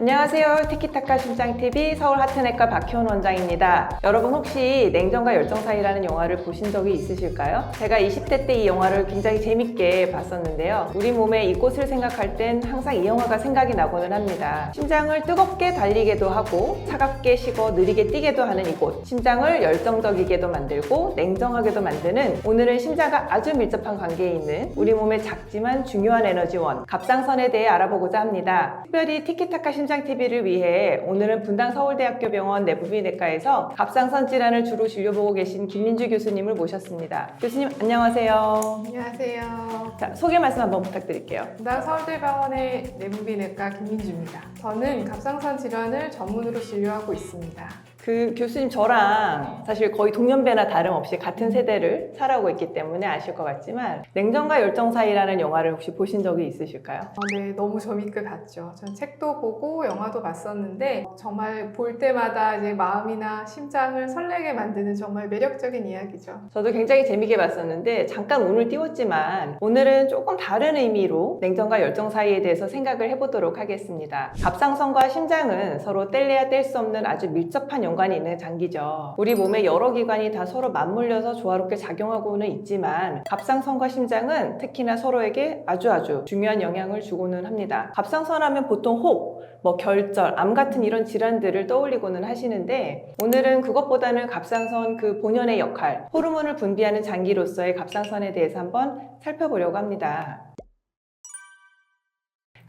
안녕하세요. 티키타카 심장TV 서울 하트내과 박희원 원장입니다. 여러분 혹시 냉정과 열정 사이라는 영화를 보신 적이 있으실까요? 제가 20대 때 이 영화를 굉장히 재밌게 봤었는데요. 우리 몸의 이곳을 생각할 땐 항상 이 영화가 생각이 나고는 합니다. 심장을 뜨겁게 달리게도 하고 차갑게 식어 느리게 뛰게도 하는 이곳. 심장을 열정적이게도 만들고 냉정하게도 만드는 오늘은 심장과 아주 밀접한 관계에 있는 우리 몸의 작지만 중요한 에너지원 갑상선에 대해 알아보고자 합니다. 특별히 티키타카 심장 TV를 위해 오늘은 분당 서울대학교 병원 내부비내과에서 갑상선 질환을 주로 진료보고 계신 김민주 교수님을 모셨습니다. 교수님 안녕하세요. 안녕하세요. 자, 소개 말씀 한번 부탁드릴게요. 분당 서울대병원의 내부비내과 김민주입니다. 저는 갑상선 질환을 전문으로 진료하고 있습니다. 그 교수님 저랑 사실 거의 동년배나 다름없이 같은 세대를 살아오고 있기 때문에 아실 것 같지만 냉정과 열정 사이라는 영화를 혹시 보신 적이 있으실까요? 어, 네, 너무 재밌게 봤죠. 전 책도 보고 영화도 봤었는데 정말 볼 때마다 이제 마음이나 심장을 설레게 만드는 정말 매력적인 이야기죠. 저도 굉장히 재밌게 봤었는데 잠깐 운을 띄웠지만 오늘은 조금 다른 의미로 냉정과 열정 사이에 대해서 생각을 해보도록 하겠습니다. 갑상선과 심장은 서로 뗄래야 뗄 수 없는 아주 밀접한 연관이 있는 장기죠. 우리 몸의 여러 기관이 다 서로 맞물려서 조화롭게 작용하고는 있지만 갑상선과 심장은 특히나 서로에게 아주 아주 중요한 영향을 주고는 합니다. 갑상선 하면 보통 혹, 뭐 결절, 암 같은 이런 질환들을 떠올리고는 하시는데 오늘은 그것보다는 갑상선 그 본연의 역할, 호르몬을 분비하는 장기로서의 갑상선에 대해서 한번 살펴보려고 합니다.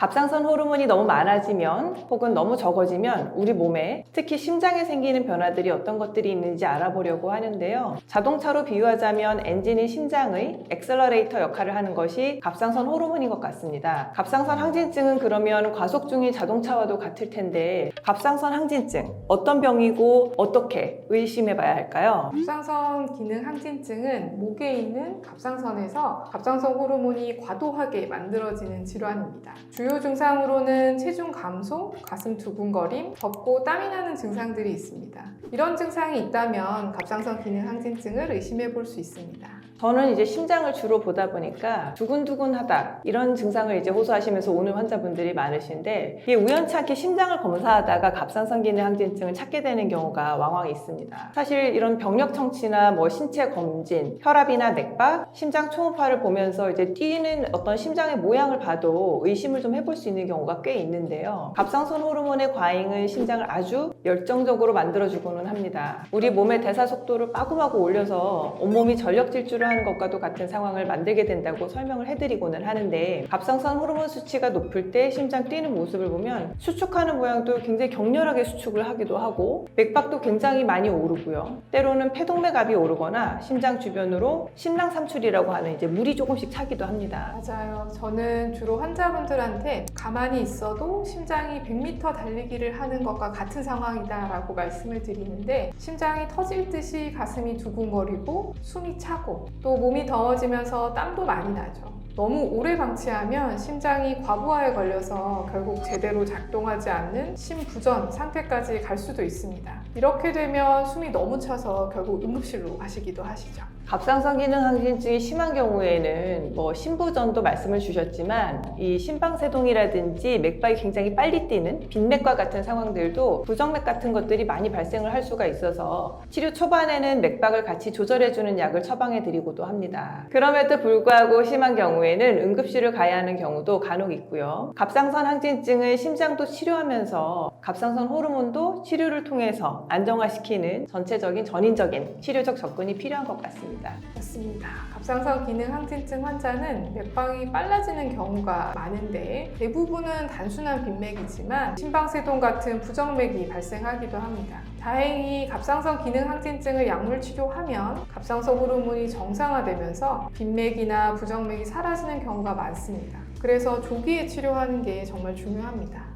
갑상선 호르몬이 너무 많아지면 혹은 너무 적어지면 우리 몸에 특히 심장에 생기는 변화들이 어떤 것들이 있는지 알아보려고 하는데요. 자동차로 비유하자면 엔진인 심장의 엑셀러레이터 역할을 하는 것이 갑상선 호르몬인 것 같습니다. 갑상선 항진증은 그러면 과속 중인 자동차와도 같을 텐데 갑상선 항진증 어떤 병이고 어떻게 의심해 봐야 할까요? 갑상선 기능 항진증은 목에 있는 갑상선에서 갑상선 호르몬이 과도하게 만들어지는 질환입니다. 주요 증상으로는 체중 감소, 가슴 두근거림, 덥고 땀이 나는 증상들이 있습니다. 이런 증상이 있다면 갑상선 기능 항진증을 의심해 볼 수 있습니다. 저는 이제 심장을 주로 보다 보니까 두근두근하다 이런 증상을 이제 호소하시면서 오는 환자분들이 많으신데 이게 우연치 않게 심장을 검사하다가 갑상선 기능 항진증을 찾게 되는 경우가 왕왕 있습니다. 사실 이런 병력 청취나 뭐 신체 검진, 혈압이나 맥박, 심장 초음파를 보면서 이제 뛰는 어떤 심장의 모양을 봐도 의심을 좀 해볼 수 있는 경우가 꽤 있는데요. 갑상선 호르몬의 과잉은 심장을 아주 열정적으로 만들어주고는 합니다. 우리 몸의 대사 속도를 빠구마구 올려서 온몸이 전력 질주를 하는 것과도 같은 상황을 만들게 된다고 설명을 해드리고는 하는데 갑상선 호르몬 수치가 높을 때 심장 뛰는 모습을 보면 수축하는 모양도 굉장히 격렬하게 수축을 하기도 하고 맥박도 굉장히 많이 오르고요. 때로는 폐동맥압이 오르거나 심장 주변으로 심낭삼출이라고 하는 이제 물이 조금씩 차기도 합니다. 맞아요. 저는 주로 환자분들한테 가만히 있어도 심장이 100m 달리기를 하는 것과 같은 상황이다라고 말씀을 드리는데 심장이 터질 듯이 가슴이 두근거리고 숨이 차고 또 몸이 더워지면서 땀도 많이 나죠. 너무 오래 방치하면 심장이 과부하에 걸려서 결국 제대로 작동하지 않는 심부전 상태까지 갈 수도 있습니다. 이렇게 되면 숨이 너무 차서 결국 응급실로 가시기도 하시죠. 갑상선 기능 항진증이 심한 경우에는 뭐 심부전도 말씀을 주셨지만 이 심방세동이라든지 맥박이 굉장히 빨리 뛰는 빈맥과 같은 상황들도 부정맥 같은 것들이 많이 발생을 할 수가 있어서 치료 초반에는 맥박을 같이 조절해주는 약을 처방해 드리고도 합니다. 그럼에도 불구하고 심한 경우 에는 응급실을 가야 하는 경우도 간혹 있고요. 갑상선 항진증을 심장도 치료하면서 갑상선 호르몬도 치료를 통해서 안정화시키는 전체적인 전인적인 치료적 접근이 필요한 것 같습니다. 맞습니다. 갑상선 기능 항진증 환자는 맥박이 빨라지는 경우가 많은데 대부분은 단순한 빈맥이지만 심방세동 같은 부정맥이 발생하기도 합니다. 다행히 갑상선 기능 항진증을 약물 치료하면 갑상선 호르몬이 정상화되면서 빈맥이나 부정맥이 사라지는 경우가 많습니다. 그래서 조기에 치료하는 게 정말 중요합니다.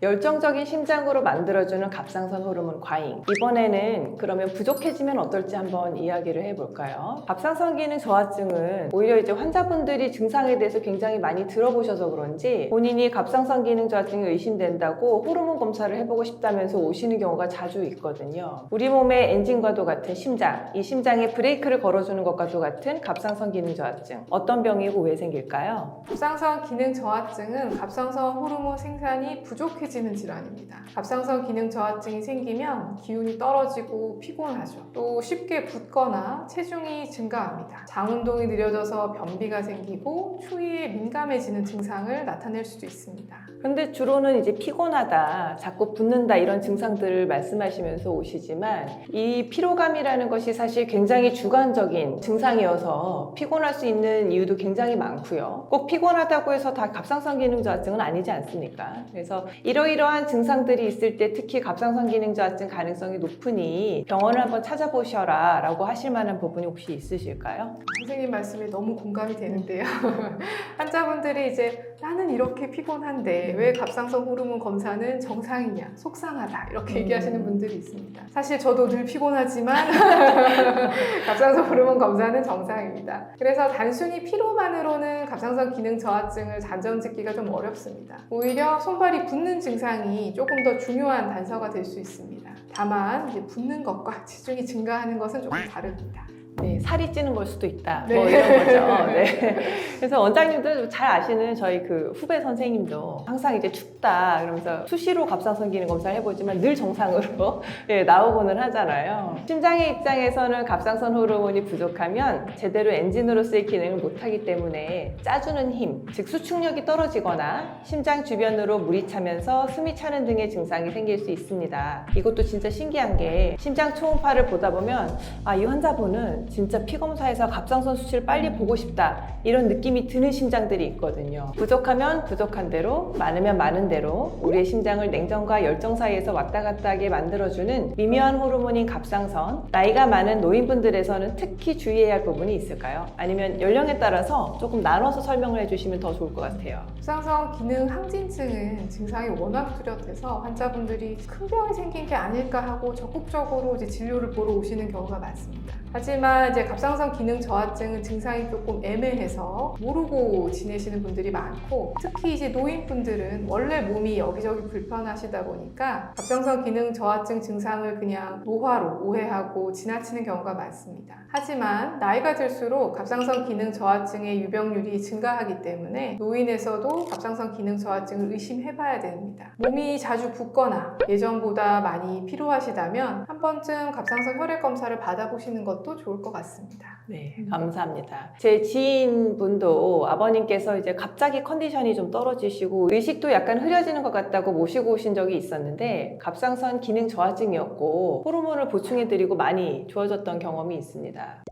열정적인 심장으로 만들어주는 갑상선 호르몬 과잉. 이번에는 그러면 부족해지면 어떨지 한번 이야기를 해볼까요? 갑상선 기능 저하증은 오히려 이제 환자분들이 증상에 대해서 굉장히 많이 들어보셔서 그런지 본인이 갑상선 기능 저하증이 의심된다고 호르몬 검사를 해보고 싶다면서 오시는 경우가 자주 있거든요. 우리 몸의 엔진과도 같은 심장, 이 심장에 브레이크를 걸어주는 것과도 같은 갑상선 기능 저하증. 어떤 병이고 왜 생길까요? 갑상선 기능 저하증은 갑상선 호르몬 생산이 부족해 지는 질환입니다. 갑상선 기능 저하증이 생기면 기운이 떨어지고 피곤하죠. 또 쉽게 붓거나 체중이 증가합니다. 장 운동이 느려져서 변비가 생기고 추위에 민감해지는 증상을 나타낼 수도 있습니다. 근데 주로는 이제 피곤하다, 자꾸 붓는다 이런 증상들을 말씀하시면서 오시지만 이 피로감이라는 것이 사실 굉장히 주관적인 증상이어서 피곤할 수 있는 이유도 굉장히 많고요. 꼭 피곤하다고 해서 다 갑상선 기능 저하증은 아니지 않습니까? 그래서 이 러이러한 증상들이 있을 때 특히 갑상선 기능 저하증 가능성이 높으니 병원을 한번 찾아보셔라 라고 하실 만한 부분이 혹시 있으실까요? 선생님 말씀에 너무 공감이 되는데요. 환자분들이 이제 나는 이렇게 피곤한데 왜 갑상선 호르몬 검사는 정상이냐, 속상하다 이렇게 음. 얘기하시는 분들이 있습니다. 사실 저도 늘 피곤하지만 갑상선 호르몬 검사는 정상입니다. 그래서 단순히 피로만으로는 갑상선 기능 저하증을 단정짓기가 좀 어렵습니다. 오히려 손발이 붓는 증상이 조금 더 중요한 단서가 될 수 있습니다. 다만 이제 붓는 것과 체중이 증가하는 것은 조금 다릅니다. 네, 살이 찌는 걸 수도 있다. 네. 뭐 이런 거죠. 네. 그래서 원장님도 잘 아시는 저희 그 후배 선생님도 항상 이제 춥다 그러면서 수시로 갑상선 기능 검사를 해보지만 늘 정상으로 예, 나오고는 하잖아요. 심장의 입장에서는 갑상선 호르몬이 부족하면 제대로 엔진으로서의 기능을 못하기 때문에 짜주는 힘, 즉 수축력이 떨어지거나 심장 주변으로 물이 차면서 숨이 차는 등의 증상이 생길 수 있습니다. 이것도 진짜 신기한 게 심장 초음파를 보다 보면 아, 이 환자분은 진짜 피 검사에서 갑상선 수치를 빨리 보고 싶다. 이런 느낌이 드는 심장들이 있거든요. 부족하면 부족한 대로, 많으면 많은 대로 우리의 심장을 냉정과 열정 사이에서 왔다 갔다 하게 만들어주는 미묘한 호르몬인 갑상선. 나이가 많은 노인분들에서는 특히 주의해야 할 부분이 있을까요? 아니면 연령에 따라서 조금 나눠서 설명을 해주시면 더 좋을 것 같아요. 갑상선 기능 항진증은 증상이 워낙 뚜렷해서 환자분들이 큰 병이 생긴 게 아닐까 하고 적극적으로 이제 진료를 보러 오시는 경우가 많습니다. 하지만 이제 갑상선 기능 저하증은 증상이 조금 애매해서 모르고 지내시는 분들이 많고 특히 이제 노인분들은 원래 몸이 여기저기 불편하시다 보니까 갑상선 기능 저하증 증상을 그냥 노화로 오해하고 지나치는 경우가 많습니다. 하지만 나이가 들수록 갑상선 기능 저하증의 유병률이 증가하기 때문에 노인에서도 갑상선 기능 저하증을 의심해봐야 됩니다. 몸이 자주 붓거나 예전보다 많이 피로하시다면 한 번쯤 갑상선 혈액 검사를 받아보시는 것도 좋을 것 같습니다. 네, 감사합니다. 제 지인분도 아버님께서 이제 갑자기 컨디션이 좀 떨어지시고 의식도 약간 흐려지는 것 같다고 모시고 오신 적이 있었는데 갑상선 기능 저하증이었고 호르몬을 보충해드리고 많이 좋아졌던 경험이 있습니다.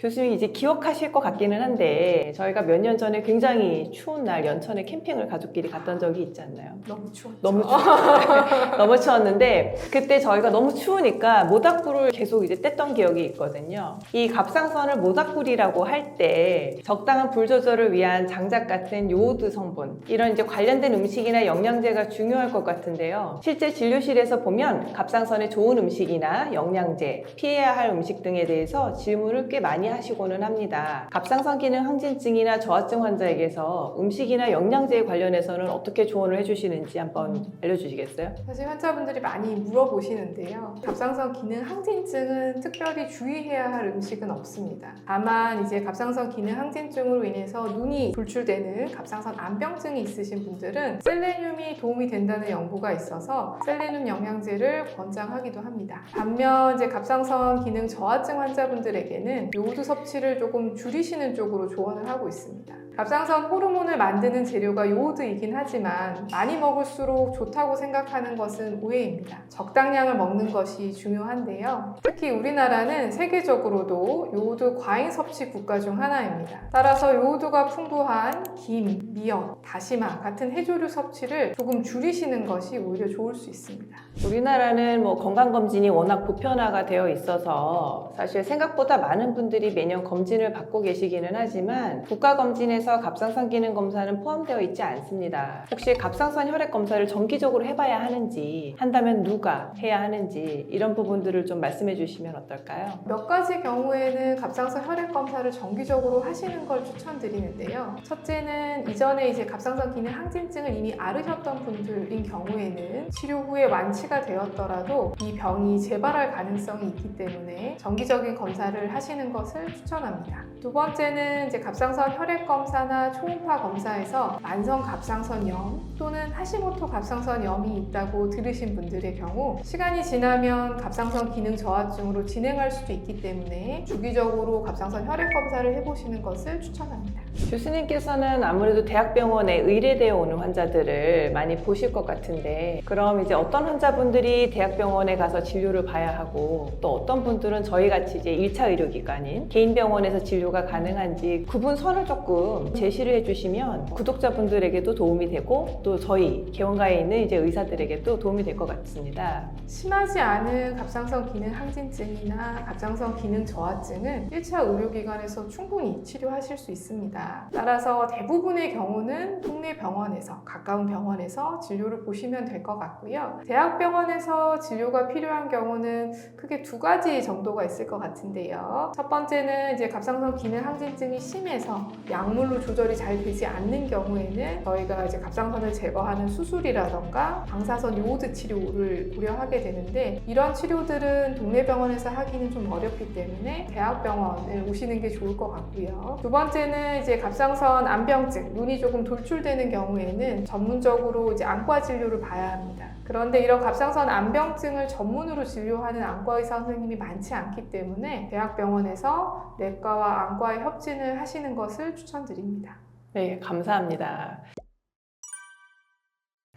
교수님 이제 기억하실 것 같기는 한데 저희가 몇 년 전에 굉장히 추운 날 연천에 캠핑을 가족끼리 갔던 적이 있지 않나요? 너무 추웠죠. 너무 추웠어요. 너무 추웠는데 그때 저희가 너무 추우니까 모닥불을 계속 이제 뗐던 기억이 있거든요. 이 갑상선을 모닥불이라고 할 때 적당한 불 조절을 위한 장작 같은 요오드 성분 이런 이제 관련된 음식이나 영양제가 중요할 것 같은데요. 실제 진료실에서 보면 갑상선에 좋은 음식이나 영양제, 피해야 할 음식 등에 대해서 질문을 꽤 많이 하시고는 합니다. 갑상선 기능 항진증이나 저하증 환자에게서 음식이나 영양제에 관련해서는 어떻게 조언을 해주시는지 한번 알려주시겠어요? 사실 환자분들이 많이 물어보시는데요. 갑상선 기능 항진증은 특별히 주의해야 할 음식은 없습니다. 다만 이제 갑상선 기능 항진증으로 인해서 눈이 불출되는 갑상선 암병증이 있으신 분들은 셀레늄이 도움이 된다는 연구가 있어서 셀레늄 영양제를 권장하기도 합니다. 반면 이제 갑상선 기능 저하증 환자분들에게는 요 오드 섭취를 조금 줄이시는 쪽으로 조언을 하고 있습니다. 갑상선 호르몬을 만드는 재료가 요오드이긴 하지만 많이 먹을수록 좋다고 생각하는 것은 오해입니다. 적당량을 먹는 것이 중요한데요. 특히 우리나라는 세계적으로도 요오드 과잉 섭취 국가 중 하나입니다. 따라서 요오드가 풍부한 김, 미역, 다시마 같은 해조류 섭취를 조금 줄이시는 것이 오히려 좋을 수 있습니다. 우리나라는 뭐 건강검진이 워낙 보편화가 되어 있어서 사실 생각보다 많은 분들이 매년 검진을 받고 계시기는 하지만 국가검진에서 갑상선 기능 검사는 포함되어 있지 않습니다. 혹시 갑상선 혈액 검사를 정기적으로 해봐야 하는지, 한다면 누가 해야 하는지 이런 부분들을 좀 말씀해 주시면 어떨까요? 몇 가지 경우에는 갑상선 혈액 검사를 정기적으로 하시는 걸 추천드리는데요. 첫째는 이전에 이제 갑상선 기능 항진증을 이미 앓으셨던 분들인 경우에는 치료 후에 완치가 되었더라도 이 병이 재발할 가능성이 있기 때문에 정기적인 검사를 하시는 것을 추천합니다. 두 번째는 이제 갑상선 혈액 검사나 초음파 검사에서 만성 갑상선염 또는 하시모토 갑상선염이 있다고 들으신 분들의 경우 시간이 지나면 갑상선 기능 저하증으로 진행할 수도 있기 때문에 주기적으로 갑상선 혈액 검사를 해보시는 것을 추천합니다. 교수님께서는 아무래도 대학병원에 의뢰되어 오는 환자들을 많이 보실 것 같은데 그럼 이제 어떤 환자분들이 대학병원에 가서 진료를 봐야 하고 또 어떤 분들은 저희 같이 이제 1차 의료기관인 개인 병원에서 진료가 가능한지 구분선을 조금 제시를 해주시면 구독자분들에게도 도움이 되고 또 저희 개원가에 있는 이제 의사들에게도 도움이 될 것 같습니다. 심하지 않은 갑상선 기능 항진증이나 갑상선 기능 저하증은 1차 의료기관에서 충분히 치료하실 수 있습니다. 따라서 대부분의 경우는 동네 병원에서, 가까운 병원에서 진료를 보시면 될 것 같고요. 대학병원에서 진료가 필요한 경우는 크게 두 가지 정도가 있을 것 같은데요. 첫 번째는 이제 갑상선 기능 항진증이 심해서 약물로 조절이 잘 되지 않는 경우에는 저희가 이제 갑상선을 제거하는 수술이라던가 방사선 요오드 치료를 고려하게 되는데 이런 치료들은 동네 병원에서 하기는 좀 어렵기 때문에 대학병원을 오시는 게 좋을 것 같고요. 두 번째는 이제 갑상선 암병증, 눈이 조금 돌출되는 경우에는 전문적으로 이제 안과 진료를 봐야 합니다. 그런데 이런 갑상선 암병증을 전문으로 진료하는 안과 의사 선생님이 많지 않기 때문에 대학병원에서 내과와 안과의 협진을 하시는 것을 추천드립니다. 네, 감사합니다.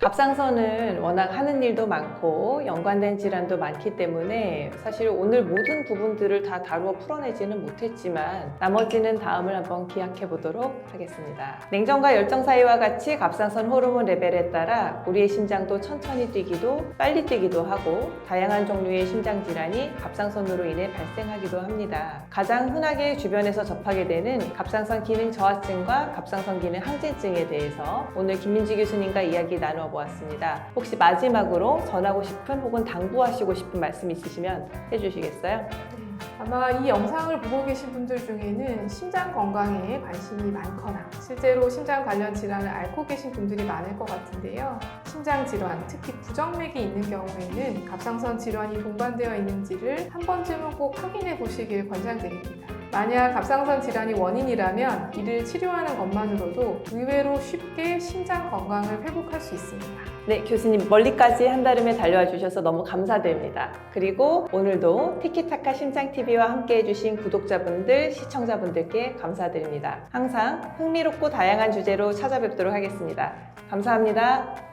갑상선은 워낙 하는 일도 많고 연관된 질환도 많기 때문에 사실 오늘 모든 부분들을 다 다루어 풀어내지는 못했지만 나머지는 다음을 한번 기약해 보도록 하겠습니다. 냉정과 열정 사이와 같이 갑상선 호르몬 레벨에 따라 우리의 심장도 천천히 뛰기도 빨리 뛰기도 하고 다양한 종류의 심장 질환이 갑상선으로 인해 발생하기도 합니다. 가장 흔하게 주변에서 접하게 되는 갑상선 기능 저하증과 갑상선 기능 항진증에 대해서 오늘 김민지 교수님과 이야기 나 누어 보았습니다. 혹시 마지막으로 전하고 싶은 혹은 당부하시고 싶은 말씀 있으시면 해주시겠어요? 아마 이 영상을 보고 계신 분들 중에는 심장 건강에 관심이 많거나 실제로 심장 관련 질환을 앓고 계신 분들이 많을 것 같은데요. 심장 질환, 특히 부정맥이 있는 경우에는 갑상선 질환이 동반되어 있는지를 한 번쯤은 꼭 확인해 보시길 권장드립니다. 만약 갑상선 질환이 원인이라면 이를 치료하는 것만으로도 의외로 쉽게 심장 건강을 회복할 수 있습니다. 네, 교수님 멀리까지 한달음에 달려와 주셔서 너무 감사드립니다. 그리고 오늘도 티키타카 심장TV와 함께 해주신 구독자분들, 시청자분들께 감사드립니다. 항상 흥미롭고 다양한 주제로 찾아뵙도록 하겠습니다. 감사합니다.